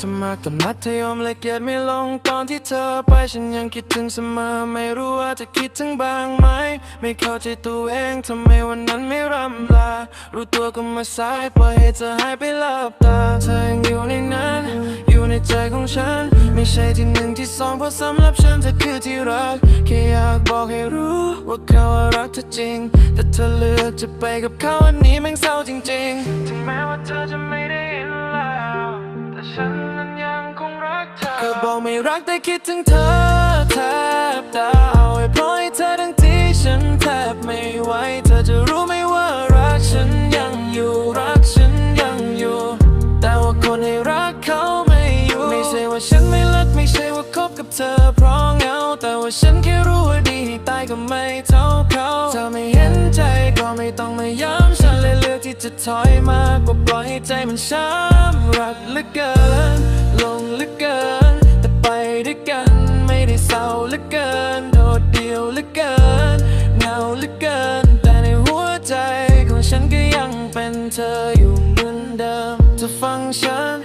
เธอมากแต่มัธยมเลยเกียดไม่ลงตอนที่เธอไปฉันยังคิดถึงเสมอไม่รู้ว่าจะคิดถึงบ้างไหม ไม่เข้าใจตัวเองทำไมวันนั้นไม่รำลา รู้ตัวก็มาสายปล่อยให้เธอหายไปหลับตาเธอยังอยู่ในนั้น อยู่ในใจของฉัน ไม่ใช่ที่หนึ่งที่สองเพราะสำหรับฉันเธอคือที่รักแค่อยากบอกให้รู้ว่าเขาารักเธอจริง แต่เธอเลือกจะไปกับเขาอันนี้แม่งเศร้าจริงๆถึงแม้ว่าเธอจะไม่ได้ ไม่รักแต่คิดถึงเธอแทบตาเอาไว้ปล่อยเธอทั้งที่ฉันแทบไม่ไหวเธอจะรู้ไหมว่ารักฉันยังอยู่รักฉันยังอยู่ แต่ว่าคนให้รักเขาไม่อยู่ ไม่ใช่ว่าฉันไม่รักไม่ใช่ว่าคบกับเธอเพราะเหงา แต่ว่าฉันแค่รู้ว่าดีให้ตายก็ไม่เท่าเขาเธอไม่เห็นใจก็ไม่ต้องมาย้ำฉันเลยเลือกที่จะถอยมากกว่าปล่อยให้ใจมันช้ำรักเหลือเกิน อเกินเหงาเหลือเกิน แต่ในหัวใจของฉันก็ยังเป็นเธออยู่เหมือนเดิมเธอฟังฉัน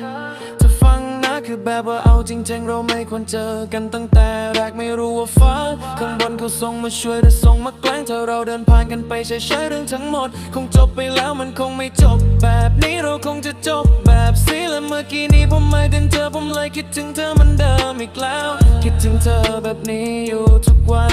เธอฟังนะคือแบบว่าเอาจริงๆเราไม่ควรเจอกันตั้งแต่แรกไม่รู้ว่าฟ้าข้างบนเขาส่งมาช่วยหรือส่งมาแกล้งถ้าเราเดินผ่านกันไปเฉยๆเรื่องทั้งหมด คงจบไปแล้วมันคงไม่จบ แบบนี้เราคงจะจบแบบสีและเมื่อกี้นี้ผมไม่กันเธอผมเลยคิดถึงเธอเหมันเดิมอีกแล้ว คิดถึงเธอแบบนี้อยู่ทุกวัน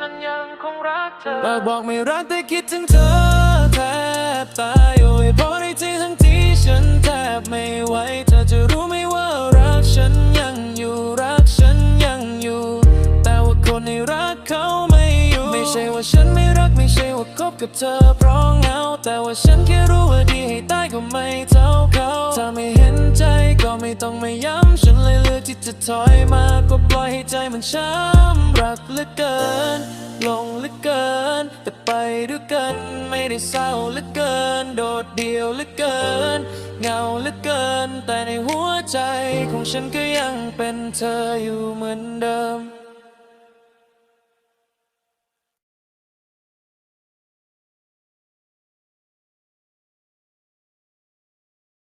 นั้นยังคงรักเธอแต่บอกไม่รักแต่คิดถึงเธอแทบตายโอ้ยเพราะในใจทั้งที่ฉันแทบไม่ไหวเธอจะรู้ไหมว่ารักฉันยังอยู่รักฉันยังอยู่ แต่ว่าคนในรักเขาไม่อยู่ ไม่ใช่ว่าฉันไม่รักไม่ใช่ว่าคบกับเธอเพราะเหงาแต่ว่าฉันแค่รู้ว่าดีให้ ไม่ต้องมาย้ำฉันเลยเลือกที่จะถอยมาก็ปล่อยให้ใจมันช้ำรักเหลือเกินลงเหลือเกิน แต่ไปด้วยกันไม่ได้เศร้าเหลือเกิน โดดเดี่ยวเหลือเกินเงาเหลือเกิน แต่ในหัวใจของฉันก็ยังเป็นเธออยู่เหมือนเดิม